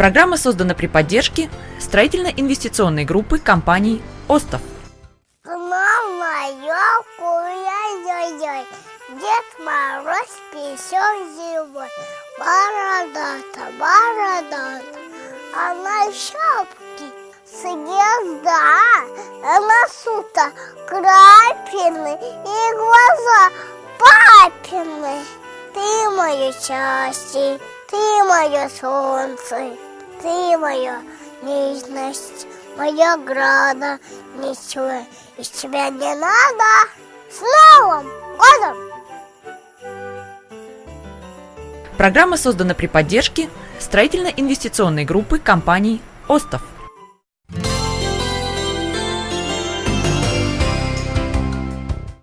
Программа создана при поддержке строительно-инвестиционной группы компаний «Остов». Дед Мороз песен зимой, бородата, бородата, а на шапке звезда, а на сута крапины и глаза папины. Ты мое счастье, ты мое солнце, ты моя нежность, моя града, ничего из тебя не надо. С Новым годом! Программа создана при поддержке строительно-инвестиционной группы компаний «Остов».